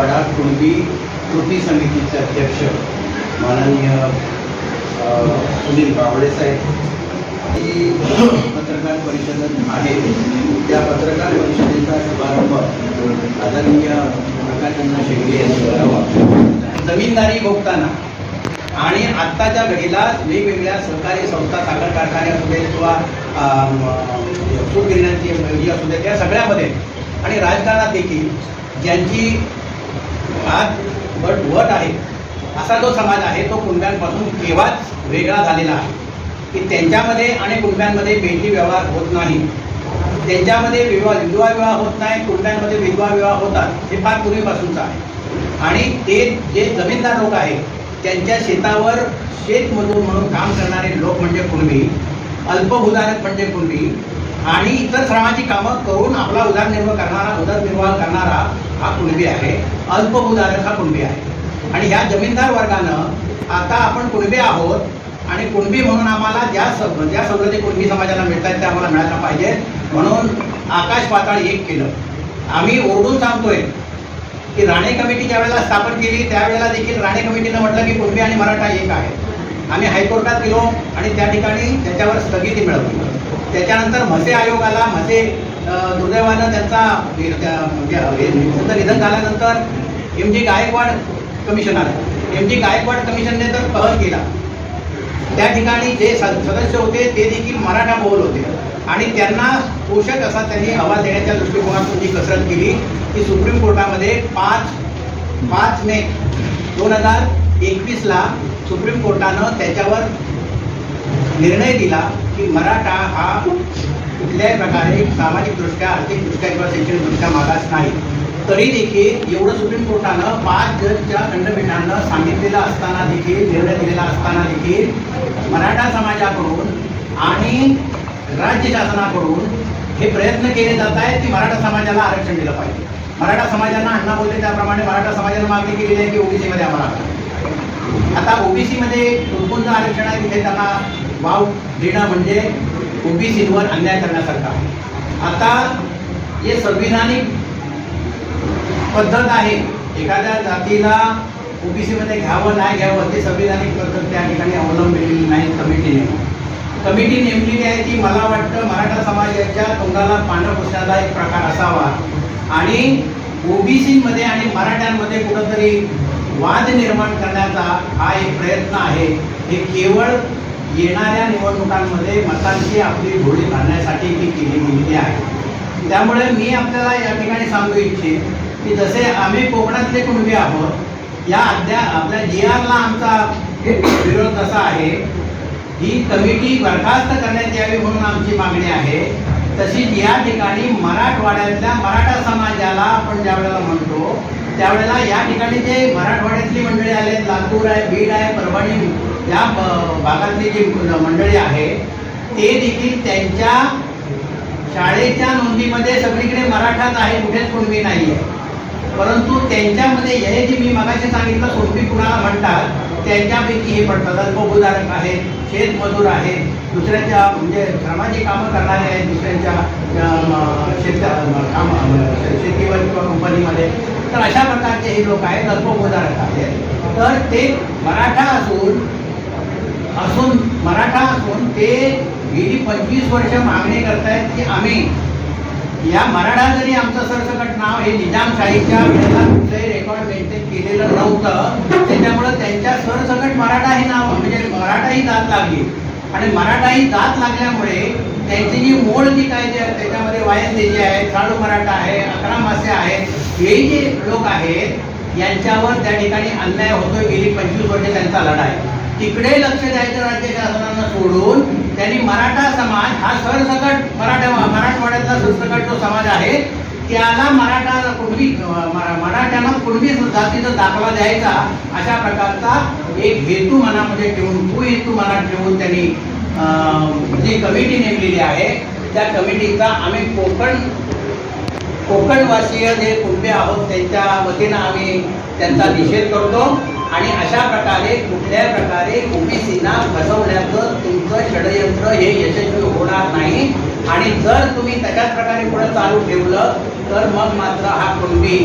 मराठवाडा कुणबी कृती समितीचे अध्यक्ष माननीय सुनील बावळे साहेब. ही पत्रकार परिषद आहे. त्या पत्रकार परिषदेचा शुभारंभ आदरणीय प्रकाशचंद्र शेगडे यांनी करावा. जमीनदारी भोगताना आणि आत्ताच्या घडीला वेगवेगळ्या सहकारी संस्था साखर कारखाने असू दे किंवा सूट गिरण्यांची असू दे त्या सगळ्यामध्ये आणि राजकारणात देखील ज्यांची आज बट वट आहे. असा जो समाज आहे तो कुंड्यांपासून केव्हाच वेगळा झालेला आहे. की त्यांच्यामध्ये आणि कुंड्यांमध्ये भेटी व्यवहार होत नाही. त्यांच्यामध्ये विवाह विधवा विवाह होत नाही कुंड्यांमध्ये विधवा विवाह होतात हे फार पूर्वीपासूनचं आहे. आणि ते जे जमीनदार लोक आहेत त्यांच्या शेतावर शेतमजूर म्हणून काम करणारे लोक म्हणजे कुणबी अल्पभूधारक म्हणजे कुणबी आणि इतर श्रमाची कामं करून आपला उदरनिर्वाह करणारा उदरनिर्वाह कुणबी आहे अल्पभूधारक हा कुणबी आहे. आणि ह्या जमीनदार वर्गानं आता आपण कुणबी आहोत आणि कुणबी म्हणून आम्हाला ज्या सव ज्या सवलती कुणबी समाजाला मिळतात त्या आम्हाला मिळायला पाहिजे. म्हणून आकाश पाताळ एक केलं. आम्ही ओरडून सांगतोय की राणे कमिटी ज्या वेळेला स्थापन केली त्यावेळेला देखील राणे कमिटीनं म्हटलं की कुणबी आणि मराठा एक आहे आम्ही हायकोर्टात गेलो आणि त्या ठिकाणी त्याच्यावर स्थगिती मिळवली. त्याच्यानंतर म्हसे आयोग आला म्हसे दुर्दैवानं त्यांचा त्या- म्हणजे त्यांचं निधन झाल्यानंतर एम जी गायकवाड कमिशन आलं एम जी गायकवाड कमिशनने तर पहल केला. त्या ठिकाणी जे सदस्य होते ते देखील मराठा बहुल होते. आणि त्यांना पोषक असा त्यांनी आवाज देण्याच्या दृष्टिकोनातून जी कसरत केली ती सुप्रीम कोर्टामध्ये पाच पाच मे दोन हजार एकवीसला सुप्रीम कोर्टानं त्याच्यावर निर्णय दिला की मराठा हा कुठल्याही प्रकारे सामाजिकदृष्ट्या आर्थिकदृष्ट्या किंवा शैक्षणिकदृष्ट्या मागास नाही. तरी देखील एवढं सुप्रीम कोर्टानं पाच जजच्या खंडपीठानं सांगितलेलं असताना देखील निर्णय दिलेला असताना देखील मराठा समाजाकडून आणि राज्य शासनाकडून हे प्रयत्न केले जात आहेत की मराठा समाजाला आरक्षण दिलं पाहिजे. मराठा समाजांना अण्णा बोलते त्याप्रमाणे मराठा समाजाला मागणी केलेली आहे की ओबीसीमध्ये आम्हाला आता ओबीसीमध्ये कोणकोणतं आरक्षण आहे तिथे त्यांना वाव देणं म्हणजे ओबीसीवर अन्याय करण्यासारखा आता हे संविधानिक पद्धत आहे एखाद्या जातीला ओबीसीमध्ये घ्यावं नाही घ्यावं ते संविधानिक पद्धत त्या ठिकाणी अवलंबलेली नाही कमिटीने कमिटी नेमलेली आहे ती मला वाटतं मराठा समाजाच्या तोंडाला पानं पुसण्याचा एक प्रकार असावा. आणि ओबीसीमध्ये आणि मराठ्यांमध्ये कुठंतरी वाद निर्माण करण्याचा हा एक प्रयत्न आहे. हे केवळ येणाऱ्या निवडणुकांमध्ये मतांची आपली घोडी घालण्यासाठी ती केली गेलेली आहे. त्यामुळे मी आपल्याला या ठिकाणी सांगू इच्छित की जसे आम्ही कोकणातले कुणबी आहोत या अद्या आपल्या जी आरला आमचा विरोध कसा आहे ही कमिटी बरखास्त करण्यात यावी म्हणून आमची मागणी आहे. तशीच या ठिकाणी मराठवाड्यातल्या मराठा समाजाला आपण ज्या वेळेला म्हणतो त्यावेळेला या ठिकाणी जे मराठवाड्यातली मंडळी आले लातूर आहे बीड आहे परभणी या भागातली जी मंडळी आहे ते देखील त्यांच्या शाळेच्या नोंदीमध्ये सगळीकडे मराठाच आहे कुठेच कुणबी नाही आहे परंतु त्यांच्यामध्ये हे जे मी मगाशी सांगितलं कुणबी कुणाला म्हणतात त्यांच्यापैकी हे पडतात अल्पभूधारक आहेत शेतमजूर आहेत दुसऱ्यांच्या म्हणजे श्रमाची कामं करणारे आहेत दुसऱ्यांच्या शेत काम शेतीवर किंवा कंपनीमध्ये. तर अशा प्रकारचे हे लोक आहेत अल्पभूधारक आहेत. तर ते मराठा असून असून मराठा असून ते गेली पंचवीस वर्ष मागणी करतायत की आम्ही या मराठा जरी आमचं सरसकट नाव हे निजामशाहीच्या वेळेला कुठलंही रेकॉर्ड मेंटेन केलेलं नव्हतं त्याच्यामुळं त्यांच्या सरसकट मराठा हे नाव म्हणजे मराठा ही जात लागली. आणि मराठा ही जात लागल्यामुळे त्यांची जी मोड जी काय जे त्याच्यामध्ये वायंदेजी आहे साडू मराठा आहे अकरा मासे आहेत हे जे लोक आहेत यांच्यावर त्या ठिकाणी अन्याय होतोय गेली पंचवीस वर्ष त्यांचा लढा आहे. तिकडे लक्ष द्यायचं राज्य शासनानं सोडून त्यांनी मराठा समाज हा सरसकट मराठा मराठवाड्यातला सरसकट जो समाज आहे त्याला मराठा कुणबी मरा- मराठ्यांना कुणबी जातीचा दाखला द्यायचा अशा प्रकारचा एक हेतू मनामध्ये ठेवून तो हेतू मनात ठेवून त्यांनी जी कमिटी नेमलेली आहे त्या कमिटीचा आम्ही कोकण कोकणवासीय जे कुटुंबे आहोत त्यांच्या वतीनं आम्ही त्यांचा निषेध करतो. आणि अशा प्रकारे कुठल्या प्रकारे ओबीसीना फसवण्याचं तुमचं षडयंत्र हे यशस्वी होणार नाही. आणि जर तुम्ही तशाच प्रकारे पुढे चालू ठेवलं तर मग मात्र हा कुणबी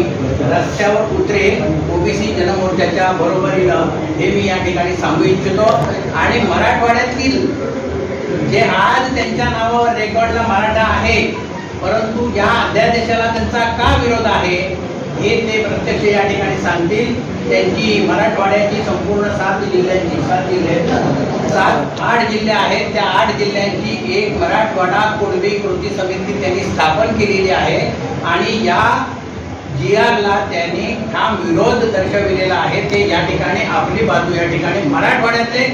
रस्त्यावर उतरे. ओबीसी जनमोर्चाच्या बरोबरीनं हे मी या ठिकाणी सांगू इच्छितो. आणि मराठवाड्यातील जे आज त्यांच्या नावावर रेकॉर्डला मराठा आहे परंतु या अध्यादेशाला त्यांचा का विरोध आहे? हे ते प्रत्यक्ष या ठिकाणी सांगतील. त्यांची मराठवाड्याची संपूर्ण सात जिल्ह्यांची सात जिल्हे सात आठ जिल्हे आहेत. त्या आठ जिल्ह्यांची एक मराठवाडा कुणबी कृती समिती त्यांनी स्थापन केलेली आहे. आणि या जी आरला त्यांनी ठाम विरोध दर्शविलेला आहे. ते या ठिकाणी आपली बाजू या ठिकाणी मराठवाड्यातले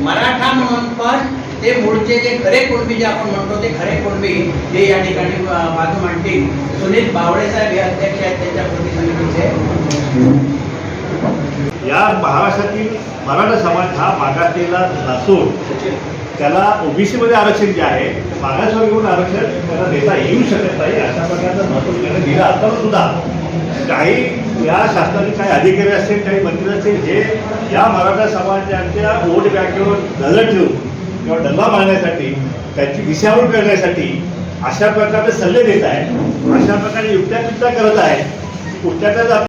मराठा म्हणून पण ते मूळचे जे खरे कुणबी जे आपण म्हणतो ते खरे कुणबी हे या ठिकाणी बाजू मांडतील. सुनील बावळे साहेब हे अध्यक्ष आहेत त्यांच्या कृती समितीचे या महाराष्ट्रातील मराठा समाज हा मागासलेला नसून त्याला ओबीसीमध्ये आरक्षण जे आहे मागासवर्गीय आरक्षण त्याला देता येऊ शकत नाही अशा प्रकारचं महत्त्व त्याने दिलं. असताना सुद्धा काही या शासनाचे काही अधिकारी असतील काही मंत्री असतील हे या मराठा समाजाच्या वोट बँकेवर नजर ठेवून किंवा डल्ला मारण्यासाठी त्यांची दिशाभूल करण्यासाठी अशा प्रकारे सल्ले देत आहे अशा प्रकारे युक्त्या करत आहे कुठल्या